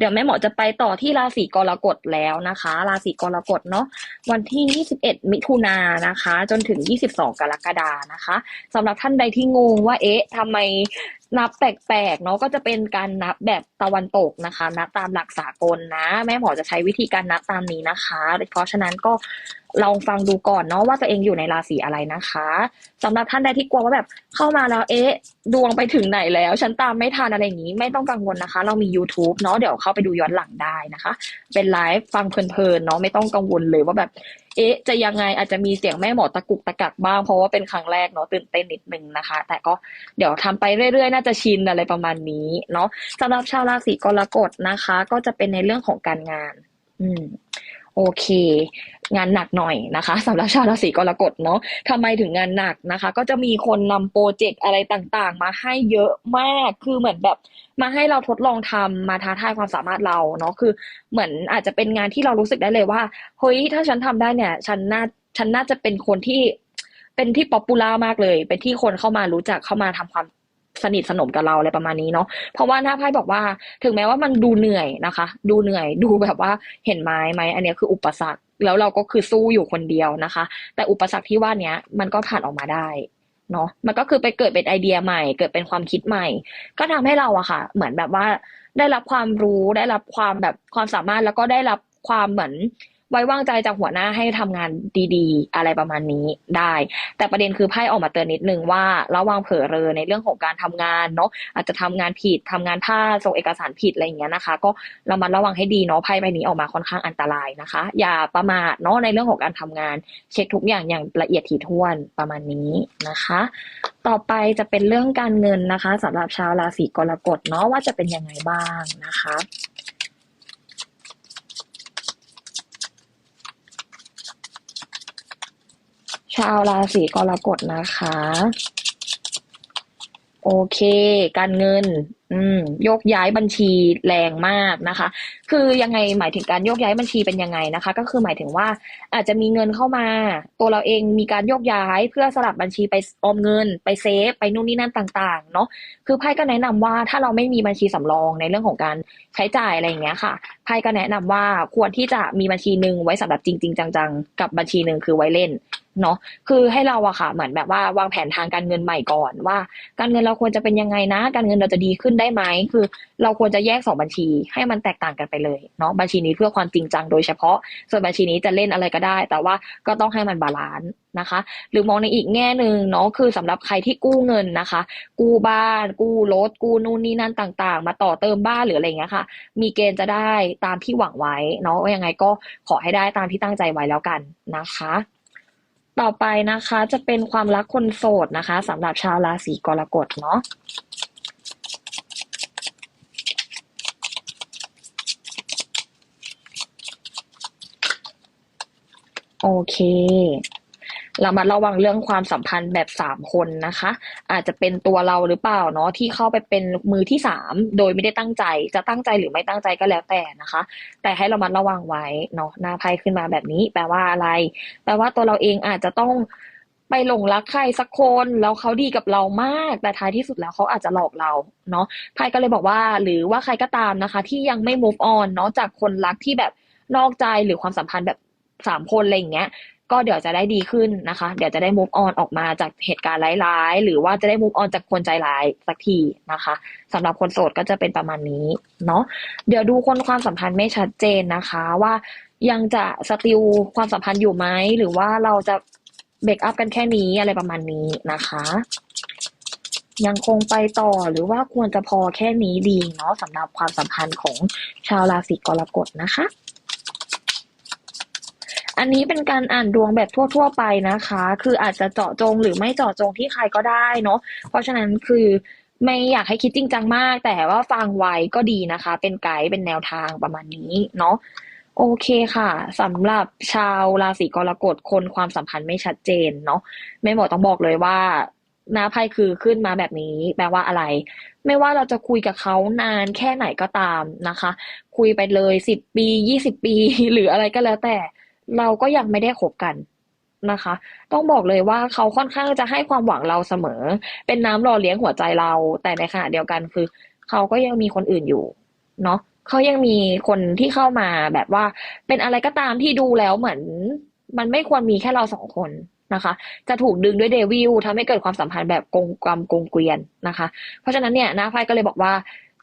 เดี๋ยวแม่หมอจะไปต่อที่ราศีกรกฎแล้วนะคะ ราศีกรกฎเนาะวันที่ 21 มิถุนายนะคะ จนถึง 22 กรกฎานะคะสำหรับท่านใดที่งงว่าเอ๊ะทำไม นับแปลกๆเนาะก็จะเป็นการนับแบบตะวันตกนะคะ นับตามหลักสากลนะ แม่หมอจะใช้วิธีการนับตามนี้นะคะ เพราะฉะนั้นก็ลองฟังดูก่อนเนาะว่าตัวเองอยู่ในราศีอะไรนะคะสำหรับท่านใดที่กลัวว่าแบบเข้ามาแล้วเอ๊ะ ดวงไปถึงไหนแล้ว ฉันตามไม่ทันอะไรอย่างนี้ ไม่ต้องกังวลนะคะ เรามี YouTube เนาะเดี๋ยวเข้าไปดูย้อนหลังได้นะคะ เป็นไลฟ์ฟังเพลินๆเนาะไม่ต้องกังวลเลยว่าแบบ เอ๊ะ จะยังไงอาจจะมีเสียงแม่หมอตะกุกตะกักบ้าง เพราะว่าเป็นครั้งแรกเนาะตื่นเต้นนิดนึงนะคะ แต่ก็เดี๋ยวทำไปเรื่อยๆ น่าจะชินอะไรประมาณนี้เนาะสำหรับชาวราศีกรกฎนะคะ ก็จะเป็นในเรื่องของการงาน อืม โอเค งานหนักหน่อยนะคะสำหรับชาวราศีกรกฎเนาะทำไมถึงงานหนักนะคะ ก็จะมีคนนำโปรเจกต์อะไรต่างๆ มาให้เยอะมากคือเหมือนแบบมาให้เราทดลองทำมาท้าทายความสามารถเราเนาะคือเหมือนอาจจะเป็นงานที่เรารู้สึกได้เลยว่าเฮ้ยถ้าฉันทำได้เนี่ย ฉันน่าฉันน่าจะเป็นคนที่เป็นที่ป๊อปปูล่ามากเลย เป็นที่คนเข้ามารู้จักเข้ามาทำความ สนิทสนมกับเราอะไรประมาณนี้เนาะเพราะว่าหน้าไพ่บอกว่า ถึงแม้ว่ามันดูเหนื่อยนะคะ ดูเหนื่อยดูแบบว่าเห็นไม้ไหมอันนี้คืออุปสรรค แล้วเราก็คือสู้อยู่คนเดียวนะคะ แต่อุปสรรคที่ว่านี้มันก็ผ่านออกมาได้เนาะมันก็คือไปเกิดเป็นไอเดียใหม่ เกิดเป็นความคิดใหม่ ก็ทำให้เราอะค่ะ เหมือนแบบว่าได้รับความรู้ได้รับความแบบความสามารถแล้วก็ได้รับความเหมือน ไว้วางใจจากหัวหน้าให้ทำงานดีๆ อะไรประมาณนี้ได้ แต่ประเด็นคือไพ่ออกมาเตือนนิดนึงว่าระวังเผลอเรอในเรื่องของการทำงานเนาะอาจจะทำงานผิดทำงานพลาดส่งเอกสารผิดอะไรอย่างเงี้ยนะคะ ก็ระมัดระวังให้ดีเนาะไพ่ใบนี้ออกมาค่อนข้างอันตรายนะคะ อย่าประมาทเนาะในเรื่องของการทำงาน เช็คทุกอย่างอย่างละเอียดถี่ถ้วนประมาณนี้นะคะ ต่อไปจะเป็นเรื่องการเงินนะคะสำหรับชาวราศีกรกฎเนาะว่าจะเป็นยังไงบ้างนะคะ ชาวราศีกรกฎนะคะ โอเค การเงิน อืมโยกย้ายบัญชีแรงมากนะคะ คือยังไงหมายถึงการโยกย้ายบัญชีเป็นยังไงนะคะ ก็คือหมายถึงว่าอาจจะมีเงินเข้ามา ตัวเราเองมีการโยกย้ายเพื่อสลับบัญชีไปออมเงิน ไปเซฟไปนู่นนี่นั่นต่างๆ เนาะคือไพ่ก็แนะนำว่าถ้าเราไม่มีบัญชีสำรองในเรื่องของการใช้จ่ายอะไรอย่างเงี้ยค่ะไพ่ก็แนะนำว่าควรที่จะมีบัญชีหนึ่งไว้สำหรับจริง ๆ จัง ๆ กับบัญชีหนึ่งคือไว้เล่นเนาะคือให้เราอะค่ะ เหมือนแบบว่าวางแผนทางการเงินใหม่ก่อนว่า การเงินเราควรจะเป็นยังไงนะ การเงินเราจะดีขึ้นได้ไหมคือ เราควรจะแยกสองบัญชีให้มันแตกต่างกันไปเลยเนาะบัญชีนี้เพื่อความจริงจังโดยเฉพาะ ส่วนบัญชีนี้จะเล่นอะไรก็ได้ แต่ว่าก็ต้องให้มันบาลานซ์นะคะ หรือมองในอีกแง่หนึ่งเนาะคือสำหรับใครที่กู้เงินนะคะ กู้บ้าน กู้รถกู้นู่นนี่นั่นต่างๆ มาต่อเติมบ้านหรืออะไรเงี้ยค่ะ มีเกณฑ์จะได้ตามที่หวังไว้เนาะยังไงก็ขอให้ได้ตามที่ตั้งใจไว้แล้วกันนะคะต่อไปนะคะจะเป็นความรักคนโสดนะคะสำหรับชาวราศีกรกฎเนาะ โอเคเรามาระวังเรื่องความสัมพันธ์แบบสามคนนะคะ อาจจะเป็นตัวเราหรือเปล่าเนาะที่เข้าไปเป็นมือที่สามโดยไม่ได้ตั้งใจ จะตั้งใจหรือไม่ตั้งใจก็แล้วแต่นะคะ แต่ให้เรามาระวังไว้เนาะหน้าไพ่ขึ้นมาแบบนี้ แปลว่าอะไร แปลว่าตัวเราเองอาจจะต้องไปหลงรักใครสักคนแล้วเขาดีกับเรามาก แต่ท้ายที่สุดแล้วเขาอาจจะหลอกเราเนาะไพ่ก็เลยบอกว่า หรือว่าใครก็ตามนะคะ ที่ยังไม่ move on เนาะจากคนรักที่แบบนอกใจหรือความสัมพันธ์แบบ สามคนอะไรอย่างเงี้ยก็เดี๋ยวจะได้ดีขึ้นนะคะ เดี๋ยวจะได้ move on ออกมาจากเหตุการณ์ร้ายๆ หรือว่าจะได้ move on จากคนใจร้ายสักทีนะคะสำหรับคนโสดก็จะเป็นประมาณนี้เนาะ เดี๋ยวดูคนความสัมพันธ์ไม่ชัดเจนนะคะว่ายังจะสติลความสัมพันธ์อยู่ไหมหรือว่าเราจะเบรกอัพกันแค่นี้อะไรประมาณนี้นะคะ ยังคงไปต่อหรือว่าควรจะพอแค่นี้ดีเนาะสำหรับความสัมพันธ์ของชาวราศีกรกฎนะคะ อันนี้เป็นการอ่านดวงแบบทั่ว ๆ ไปนะคะ คืออาจจะเจาะจงหรือไม่เจาะจงที่ใครก็ได้เนาะ เพราะฉะนั้นคือไม่อยากให้คิดจริงจังมาก แต่ว่าฟังไว้ก็ดีนะคะ เป็นไกด์เป็นแนวทางประมาณนี้เนาะโอเคค่ะสำหรับชาวราศีกรกฎคนความสัมพันธ์ไม่ชัดเจนเนาะแม่หมอต้องบอกเลยว่าหน้าไพ่คือขึ้นมาแบบนี้ แปลว่าอะไร ไม่ว่าเราจะคุยกับเขานานแค่ไหนก็ตามนะคะ คุยไปเลยสิบปียี่สิบปี หรืออะไรก็แล้วแต่ เราก็ยังไม่ได้คบกันนะคะ ต้องบอกเลยว่าเขาค่อนข้างจะให้ความหวังเราเสมอ เป็นน้ำหล่อเลี้ยงหัวใจเรา แต่ในขณะเดียวกันคือ เขาก็ยังมีคนอื่นอยู่ เนาะเขายังมีคนที่เข้ามาแบบว่า เป็นอะไรก็ตามที่ดูแล้วเหมือน มันไม่ควรมีแค่เราสองคนนะคะ จะถูกดึงด้วยเดวิลทำให้เกิดความสัมพันธ์แบบกงกรรมกงเกวียนนะคะ เพราะฉะนั้นเนี่ยนาไพ่ก็เลยบอกว่า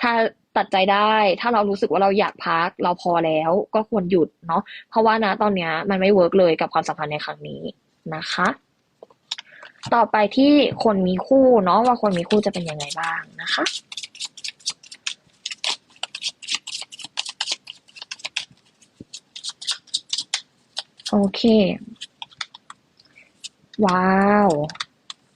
ถ้า ตัดใจได้ ถ้าเรารู้สึกว่าเราอยากพัก เราพอแล้วก็ควรหยุดเนาะเพราะว่านะตอนเนี้ยมันไม่เวิร์กเลยกับความสัมพันธ์ในครั้งนี้นะคะ ต่อไปที่คนมีคู่เนาะว่าคนมีคู่จะเป็นยังไงบ้างนะคะโอเค ว้าว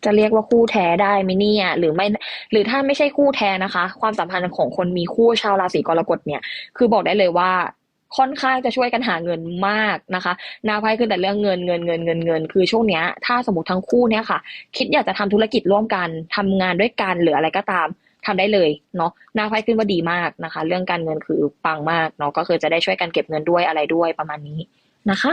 จะเรียกว่าคู่แท้ได้ไหมเนี่ยหรือไม่หรือถ้าไม่ใช่คู่แท้นะคะ ความสัมพันธ์ของคนมีคู่ชาวราศีกรกฎเนี่ย คือบอกได้เลยว่าค่อนข้างจะช่วยกันหาเงินมากนะคะนาไพ่ขึ้นแต่เรื่องเงินเงินเงินเงินเงิน คือช่วงเนี้ย ถ้าสมมติทั้งคู่เนี่ยค่ะ คิดอยากจะทำธุรกิจร่วมกันทำงานด้วยกันหรืออะไรก็ตามทำได้เลยเนาะนาไพ่ขึ้นว่าดีมากนะคะ เรื่องการเงินคือปังมากเนาะก็คือจะได้ช่วยกันเก็บเงินด้วยอะไรด้วยประมาณนี้นะคะ